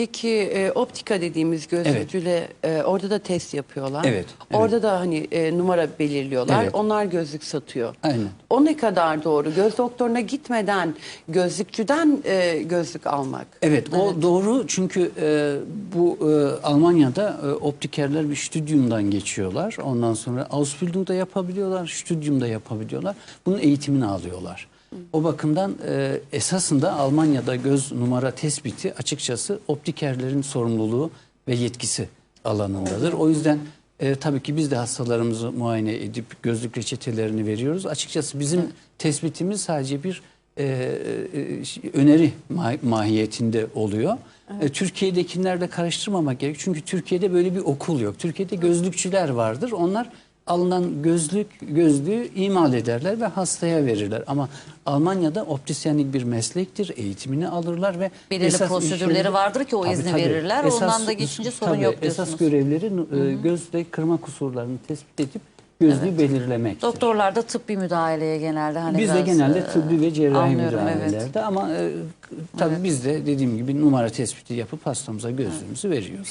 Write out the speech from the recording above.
Peki e, optika dediğimiz gözlükçüyle e, orada da test yapıyorlar. Evet, evet. Orada da hani e, numara belirliyorlar. Evet. Onlar gözlük satıyor. Aynen. O ne kadar doğru? Göz doktoruna gitmeden gözlükçüden e, gözlük almak. Evet, o doğru çünkü e, bu e, Almanya'da e, optikerler bir stüdyumdan geçiyorlar. Ondan sonra Ausbildung'da yapabiliyorlar, stüdyumda yapabiliyorlar. Bunun eğitimini alıyorlar. O bakımdan e, esasında Almanya'da göz numara tespiti açıkçası optikerlerin sorumluluğu ve yetkisi alanındadır. O yüzden e, tabii ki biz de hastalarımızı muayene edip gözlük reçetelerini veriyoruz. Açıkçası bizim tespitimiz sadece bir e, e, öneri ma- mahiyetinde oluyor. E, Türkiye'dekilerle karıştırmamak gerek. Çünkü Türkiye'de böyle bir okul yok. Türkiye'de gözlükçüler vardır. Onlar alınan gözlük gözlüğü imal ederler ve hastaya verirler. Ama Almanya'da optisyenlik bir meslektir. Eğitimini alırlar ve Belirli esas prosedürleri işleri- vardır ki o izni verirler. Ondan da geçince sorun tabii, yok Esas diyorsunuz. görevleri e, gözde kırma kusurlarını tespit edip gözlüğü belirlemektir. Doktorlar da tıbbi müdahaleye genelde hani Biz de genelde e, tıbbi ve cerrahi anlıyorum, evet. müdahalelerde ama e, tabii biz de dediğim gibi numara tespiti yapıp hastamıza gözlüğümüzü veriyoruz.